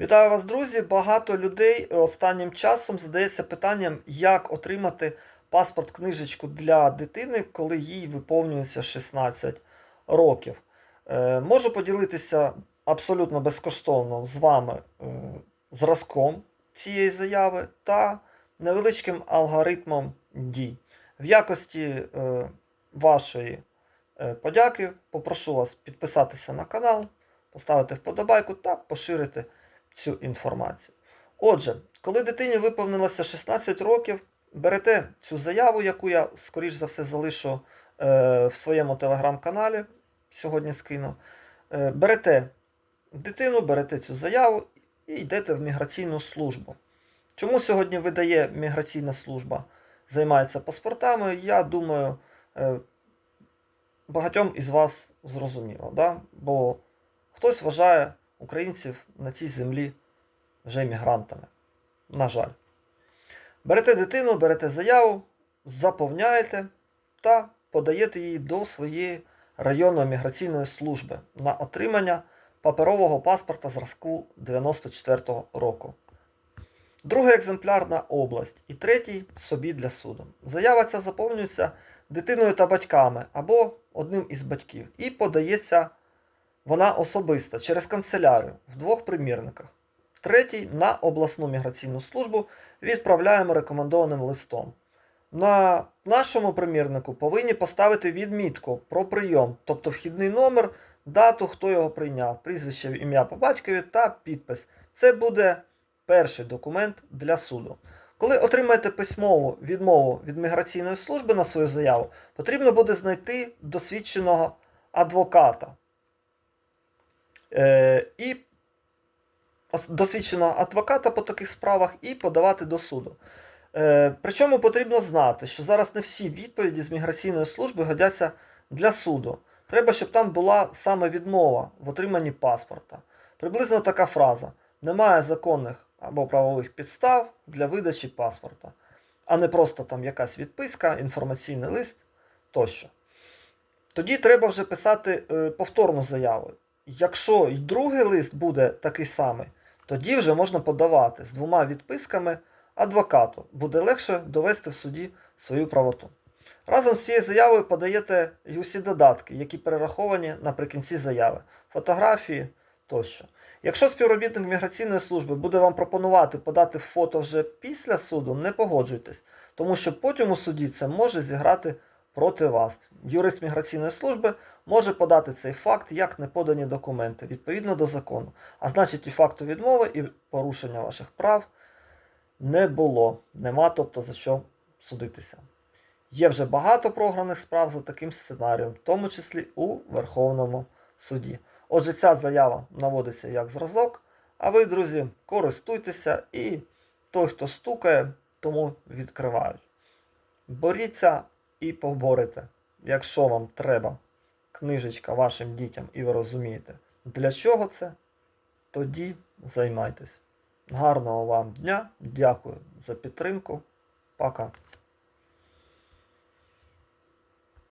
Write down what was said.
Вітаю вас, друзі! Багато людей останнім часом задається питанням, як отримати паспорт книжечку для дитини, коли їй виповнюється 16 років. Е, можу поділитися абсолютно безкоштовно з вами е, зразком цієї заяви та невеличким алгоритмом дій. В якості е, вашої е, подяки попрошу вас підписатися на канал, поставити вподобайку та поширити цю інформацію. Отже, коли дитині виповнилося 16 років, берете цю заяву, яку я, скоріш за все, залишу е, в своєму телеграм-каналі, сьогодні скину. Е, берете дитину, берете цю заяву і йдете в міграційну службу. Чому сьогодні видає міграційна служба, займається паспортами, я думаю, е, багатьом із вас зрозуміло. Да? Бо хтось вважає українців на цій землі вже мігрантами. На жаль. Берете дитину, берете заяву, заповняєте та подаєте її до своєї районної міграційної служби на отримання паперового паспорта зразку 94-го року. Другий екземпляр на область і третій собі для суду. Заява ця заповнюється дитиною та батьками або одним із батьків і подається вона особиста через канцелярію в двох примірниках. Третій на обласну міграційну службу відправляємо рекомендованим листом. На нашому примірнику повинні поставити відмітку про прийом, тобто вхідний номер, дату, хто його прийняв, прізвище, ім'я по батькові та підпис. Це буде перший документ для суду. Коли отримаєте письмову відмову від міграційної служби на свою заяву, потрібно буде знайти досвідченого адвоката і досвідченого адвоката по таких справах і подавати до суду. Е, причому потрібно знати, що зараз не всі відповіді з міграційної служби годяться для суду. Треба, щоб там була саме відмова в отриманні паспорта. Приблизно така фраза: немає законних або правових підстав для видачі паспорта, а не просто там якась відписка, інформаційний лист тощо. Тоді треба вже писати е, повторну заяву. Якщо й другий лист буде такий самий, тоді вже можна подавати з двома відписками адвокату. Буде легше довести в суді свою правоту. Разом з цією заявою подаєте й усі додатки, які перераховані наприкінці заяви, фотографії тощо. Якщо співробітник міграційної служби буде вам пропонувати подати фото вже після суду, не погоджуйтесь, тому що потім у суді це може зіграти проти вас. Юрист міграційної служби може подати цей факт як неподані документи відповідно до закону. А значить, і факту відмови, і порушення ваших прав не було. Нема, тобто за що судитися. Є вже багато програних справ за таким сценарієм, в тому числі у Верховному суді. Отже, ця заява наводиться як зразок, а ви, друзі, користуйтеся і той, хто стукає, тому відкривають. Боріться і поборете, якщо вам треба книжечка вашим дітям і ви розумієте, для чого це, тоді займайтесь. Гарного вам дня, дякую за підтримку. Пока.